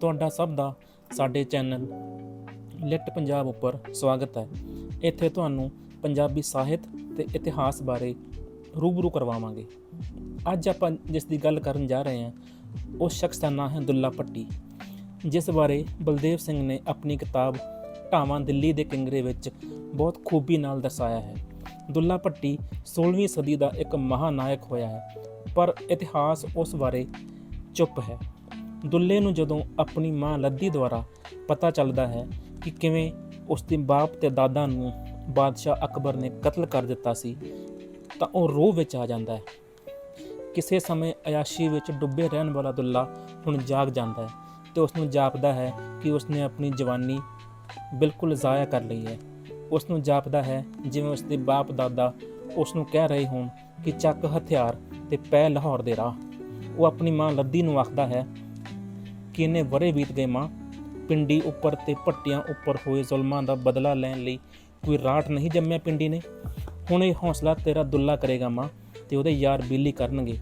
ਤੁਹਾਡਾ ਸਭ ਦਾ ਸਾਡੇ ਚੈਨਲ ਲਿਟ ਪੰਜਾਬ ਉੱਪਰ ਸਵਾਗਤ ਹੈ। ਇੱਥੇ ਤੁਹਾਨੂੰ ਪੰਜਾਬੀ ਸਾਹਿਤ ਤੇ ਇਤਿਹਾਸ ਬਾਰੇ ਰੂਬਰੂ ਕਰਵਾਵਾਂਗੇ। ਅੱਜ ਆਪਾਂ ਜਿਸ ਦੀ ਗੱਲ ਕਰਨ ਜਾ ਰਹੇ ਹਾਂ ਉਸ ਸ਼ਖਸ ਦਾ ਨਾਮ ਹੈ ਦੁੱਲਾ ਭੱਟੀ, ਜਿਸ ਬਾਰੇ ਬਲਦੇਵ ਸਿੰਘ ਨੇ ਆਪਣੀ ਕਿਤਾਬ ਢਾਵਾਂ ਦਿੱਲੀ ਦੇ ਕਿੰਗਰੇ ਵਿੱਚ ਬਹੁਤ ਖੂਬੀ ਨਾਲ ਦਰਸਾਇਆ ਹੈ। ਦੁੱਲਾ ਭੱਟੀ 16ਵੀਂ ਸਦੀ ਦਾ ਇੱਕ ਮਹਾਨਾਇਕ ਹੋਇਆ ਹੈ, ਪਰ ਇਤਿਹਾਸ ਉਸ ਬਾਰੇ ਚੁੱਪ ਹੈ। ਦੁੱਲੇ ਨੂੰ ਜਦੋਂ ਆਪਣੀ ਮਾਂ ਲੱਦੀ ਦੁਆਰਾ ਪਤਾ ਚੱਲਦਾ ਹੈ ਕਿ ਕਿਵੇਂ ਉਸ ਦੇ ਬਾਪ ਤੇ ਦਾਦਾ ਨੂੰ ਬਾਦਸ਼ਾਹ ਅਕਬਰ ਨੇ ਕਤਲ ਕਰ ਦਿੱਤਾ ਸੀ, ਤਾਂ ਉਹ ਰੋਹ ਵਿੱਚ ਆ ਜਾਂਦਾ ਹੈ। ਕਿਸੇ ਸਮੇਂ ਅਯਾਸ਼ੀ ਵਿੱਚ ਡੁੱਬੇ ਰਹਿਣ ਵਾਲਾ ਦੁੱਲਾ ਹੁਣ ਜਾਗ ਜਾਂਦਾ ਹੈ ਤੇ ਉਸ ਨੂੰ ਜਾਪਦਾ ਹੈ ਕਿ ਉਸ ਨੇ ਆਪਣੀ ਜਵਾਨੀ ਬਿਲਕੁਲ ਜ਼ਾਇਆ ਕਰ ਲਈ ਹੈ। ਉਸ ਨੂੰ ਜਾਪਦਾ ਹੈ, ਜਿਵੇਂ ਉਸ ਦੇ ਬਾਪ ਦਾਦਾ ਉਸ ਨੂੰ ਕਹਿ ਰਹੇ ਹੋਣ ਕਿ ਚੱਕ ਹਥਿਆਰ ਤੇ ਪੈ ਲਾਹੌਰ ਦੇ ਰਾਹ। ਉਹ ਆਪਣੀ ਮਾਂ ਲੱਦੀ ਨੂੰ ਆਖਦਾ ਹੈ ਕਿੰਨੇ ਇਹਨੇ ਬੀਤ ਗਏ ਮਾਂ? ਪਿੰਡੀ ਉੱਪਰ ਤੇ ਪੱਟੀਆਂ ਉੱਪਰ ਹੋਏ ਜ਼ੁਲਮਾਂ ਦਾ ਬਦਲਾ ਲੈਣ ਲਈ ਕੋਈ ਰਾਟ ਨਹੀਂ ਜੰਮਿਆ ਪਿੰਡੀ ਨੇ? ਹੁਣ ਇਹ ਹੌਸਲਾ ਤੇਰਾ ਦੁੱਲਾ ਕਰੇਗਾ ਮਾਂ ਤੇ ਉਹਦੇ ਯਾਰ ਬੀਲੀ ਕਰਨਗੇ।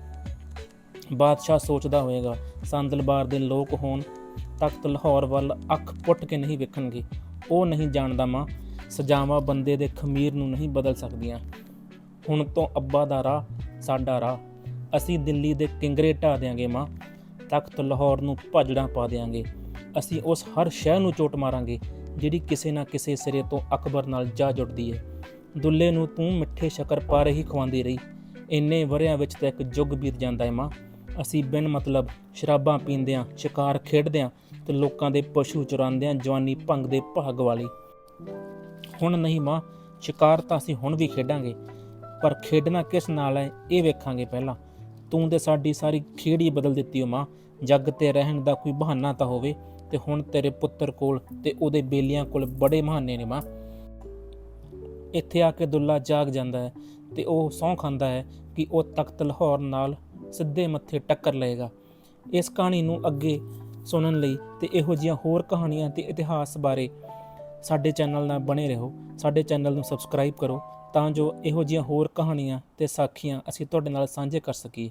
ਬਾਦਸ਼ਾਹ ਸੋਚਦਾ ਹੋਵੇਗਾ ਸੰਦਲਬਾਰ ਦੇ ਲੋਕ ਹੋਣ ਤਖਤ ਲਾਹੌਰ ਵੱਲ ਅੱਖ ਪੁੱਟ ਕੇ ਨਹੀਂ ਵੇਖਣਗੇ। ਉਹ ਨਹੀਂ ਜਾਣਦਾ ਮਾਂ, ਸਜਾਵਾਂ ਬੰਦੇ ਦੇ ਖਮੀਰ ਨੂੰ ਨਹੀਂ ਬਦਲ ਸਕਦੀਆਂ। ਹੁਣ ਤੋਂ ਅੱਬਾ ਦਾ ਰਾਹ, ਸਾਡਾ ਰਾਹ। ਅਸੀਂ ਦਿੱਲੀ ਦੇ ਕਿੰਗਰੇ ਢਾ ਦਿਆਂਗੇ ਮਾਂ। ਤਖਤ ਲਾਹੌਰ ਨੂੰ ਭਜੜਾ ਪਾ ਦਿਆਂਗੇ। ਅਸੀਂ ਉਸ ਹਰ ਸ਼ਹਿ ਨੂੰ ਚੋਟ ਮਾਰਾਂਗੇ, ਜਿਹੜੀ ਕਿਸੇ ਨਾ ਕਿਸੇ ਸਿਰੇ ਤੋਂ ਅਕਬਰ ਨਾਲ ਜਾ ਜੁੜਦੀ ਹੈ ਦੁੱਲੇ ਨੂੰ ਤੂੰ ਮਿੱਠੇ ਸ਼ੱਕਰ ਪਾ ਰਹੀ ਖਵਾਉਂਦੀ ਰਹੀ। ਇੰਨੇ ਵਰਿਆਂ ਵਿੱਚ ਤਾਂ ਇੱਕ ਯੁੱਗ ਬੀਤ ਜਾਂਦਾ ਹੈ ਮਾਂ। ਅਸੀਂ ਬਿਨ ਮਤਲਬ ਸ਼ਰਾਬਾਂ ਪੀਂਦਿਆਂ, ਸ਼ਿਕਾਰ ਖੇਡਦਿਆਂ ਤੇ ਲੋਕਾਂ ਦੇ ਪਸ਼ੂ ਚੁਰਾਉਂਦਿਆਂ ਜਵਾਨੀ ਭੰਗ ਦੇ ਭਾਗ ਵਾਲੀ। ਹੁਣ ਨਹੀਂ ਮਾਂ, ਸ਼ਿਕਾਰ ਤਾਂ ਅਸੀਂ ਹੁਣ ਵੀ ਖੇਡਾਂਗੇ, ਪਰ ਖੇਡਣਾ ਕਿਸ ਨਾਲ ਹੈ ਇਹ ਵੇਖਾਂਗੇ ਪਹਿਲਾਂ। ਤੂੰ ਤੇ ਸਾਡੀ ਸਾਰੀ ਖੇਡ ਹੀ ਬਦਲ ਦਿੱਤੀ ਓ ਮਾਂ। ਜੱਗ ਤੇ ਰਹਿਣ ਦਾ ਕੋਈ ਬਹਾਨਾ ਤਾਂ ਹੋਵੇ ਤੇ ਹੁਣ ਤੇਰੇ ਪੁੱਤਰ ਕੋਲ ਤੇ ਉਹਦੇ ਬੇਲੀਆਂ ਕੋਲ ਬੜੇ ਬਹਾਨੇ ਨੇ ਮਾਂ। ਇੱਥੇ ਆ ਕੇ ਦੁੱਲਾ ਜਾਗ ਜਾਂਦਾ ਹੈ ਤੇ ਉਹ ਸੌਂ ਖਾਂਦਾ ਹੈ ਕਿ ਉਹ ਤਖਤ ਲਾਹੌਰ ਨਾਲ ਸਿੱਧੇ ਮੱਥੇ ਟੱਕਰ ਲਏਗਾ। ਇਸ ਕਹਾਣੀ ਨੂੰ ਅੱਗੇ ਸੁਣਨ ਲਈ ਤੇ ਇਹੋ ਜਿਹੀਆਂ ਹੋਰ ਕਹਾਣੀਆਂ ਤੇ ਇਤਿਹਾਸ ਬਾਰੇ ਸਾਡੇ ਚੈਨਲ ਨਾਲ ਬਣੇ ਰਹੋ। ਸਾਡੇ ਚੈਨਲ ਨੂੰ ਸਬਸਕ੍ਰਾਈਬ ਕਰੋ ਤਾਂ ਜੋ ਇਹੋ ਜਿਹੀਆਂ ਹੋਰ ਕਹਾਣੀਆਂ ਤੇ ਸਾਖੀਆਂ ਅਸੀਂ ਤੁਹਾਡੇ ਨਾਲ ਸਾਂਝੇ ਕਰ ਸਕੀਏ।